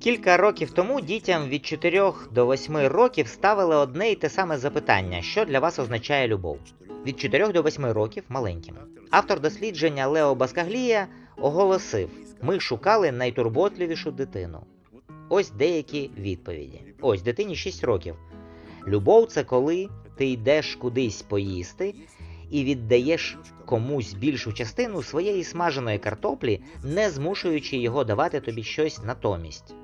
Кілька років тому дітям від 4 до 8 років ставили одне і те саме запитання, що для вас означає любов. Від 4 до 8 років маленьким. Автор дослідження Лео Баскаглія оголосив: ми шукали найтурботливішу дитину. Ось деякі відповіді. Ось дитині 6 років. Любов це коли ти йдеш кудись поїсти і віддаєш комусь більшу частину своєї смаженої картоплі, не змушуючи його давати тобі щось натомість.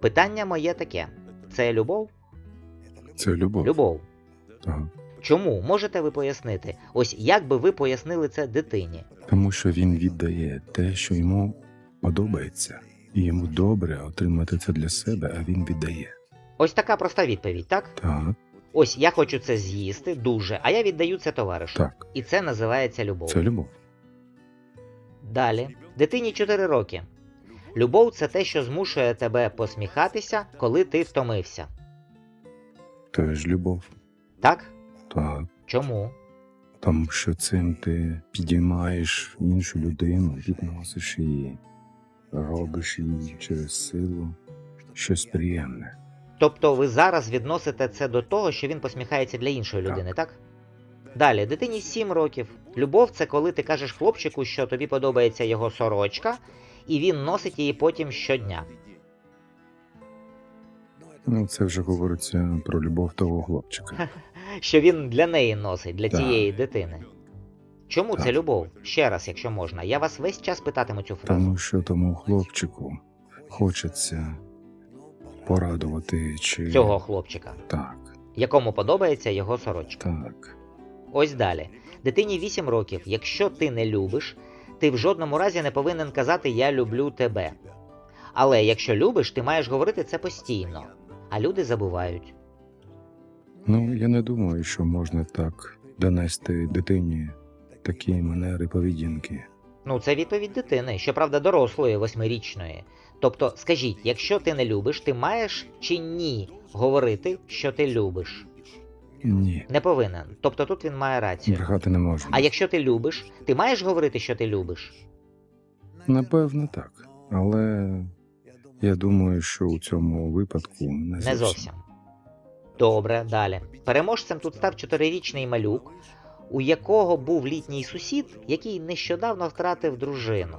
Питання моє таке: це любов? Це любов. Любов. Так. Чому можете ви пояснити? Ось як би ви пояснили це дитині? Тому що він віддає те, що йому подобається, і йому добре отримати це для себе, а він віддає. Ось така проста відповідь, так? Так, Ось я хочу це з'їсти дуже, а я віддаю це товаришу. так, І це називається любов. це любов. Далі, дитині 4 роки. Любов це те, що змушує тебе посміхатися, коли ти втомився. Теж любов. Так? Так. Чому? Тому що цим ти підіймаєш іншу людину, підносиш її, робиш їй через силу щось приємне. Тобто ви зараз відносите це до того, що він посміхається для іншої Так. людини, так? Далі, дитині 7 років. Любов це коли ти кажеш хлопчику, що тобі подобається його сорочка, і він носить її потім щодня. Ну, це вже говориться про любов того хлопчика. Що він для неї носить, для Так. цієї дитини. Чому це любов? Ще раз, якщо можна. Я вас весь час питатиму цю фразу. Тому що тому хлопчику хочеться порадувати чи Цього хлопчика, так, якому подобається його сорочка. так. Ось далі. Дитині 8 років. Якщо ти не любиш, ти в жодному разі не повинен казати Я люблю тебе. Але якщо любиш, ти маєш говорити це постійно. А люди забувають. Ну, я не думаю, що можна так донести дитині такі манери поведінки. Ну, це відповідь дитини, щоправда, дорослої, восьмирічної. Тобто, скажіть, якщо ти не любиш, ти маєш чи ні говорити, що ти любиш? Ні, Не повинен. Тобто тут він має рацію. брехати не можна. А якщо ти любиш, ти маєш говорити, що ти любиш? Напевно, так. Але я думаю, що у цьому випадку не зовсім. Не зовсім. Добре, далі. Переможцем тут став чотирирічний малюк, у якого був літній сусід, який нещодавно втратив дружину.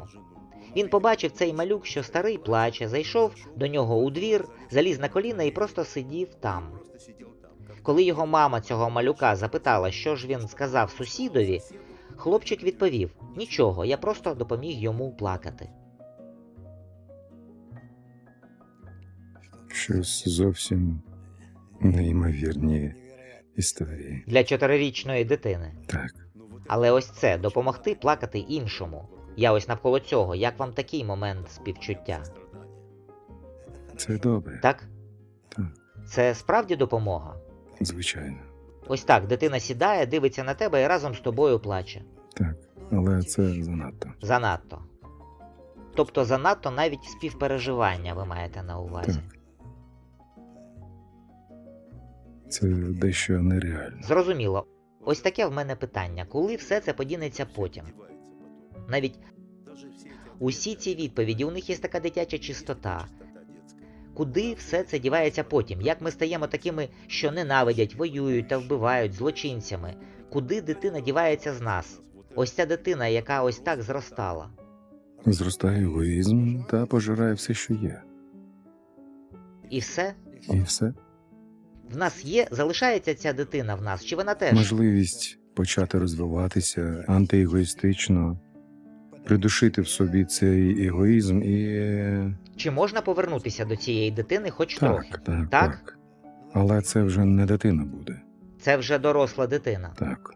Він побачив цей малюк, що старий плаче, зайшов до нього у двір, заліз на коліна і просто сидів там. Коли його мама цього малюка запитала, що ж він сказав сусідові, хлопчик відповів: Нічого, я просто допоміг йому плакати. Щось зовсім неймовірні історії. Для чотирирічної дитини. Так. Але ось це допомогти плакати іншому. Я ось навколо цього, як вам такий момент співчуття? Це добре. Так? Так. Це справді допомога. Звичайно. Ось так, дитина сідає, дивиться на тебе і разом з тобою плаче. Так. Але це занадто. Занадто. Тобто занадто навіть співпереживання ви маєте на увазі. Так. Це дещо нереально. Зрозуміло. Ось таке в мене питання: коли все це подінеться потім? Навіть усі ці відповіді, у них є така дитяча чистота. Куди все це дівається потім? Як ми стаємо такими, що ненавидять, воюють та вбивають злочинцями? Куди дитина дівається з нас? Ось ця дитина, яка ось так зростала. Зростає егоїзм та пожирає все, що є. І все? І все. В нас є, залишається ця дитина в нас, чи вона теж? Можливість почати розвиватися антиегоїстично, придушити в собі цей егоїзм і. Чи можна повернутися до цієї дитини хоч Так, трохи? так, Так? так. Але це вже не дитина буде. Це вже доросла дитина. Так.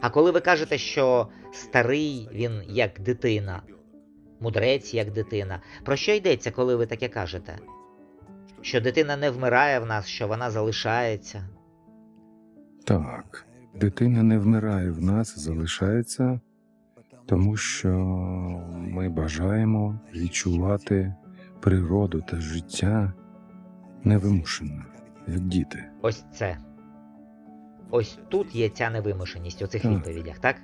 А коли ви кажете, що старий він як дитина, мудрець як дитина, про що йдеться, коли ви таке кажете? Що дитина не вмирає в нас, що вона залишається? Так. Дитина не вмирає в нас, залишається, тому що ми бажаємо відчувати природу та життя невимушено, як діти. Ось це. Ось тут є ця невимушеність у цих Так. відповідях, так?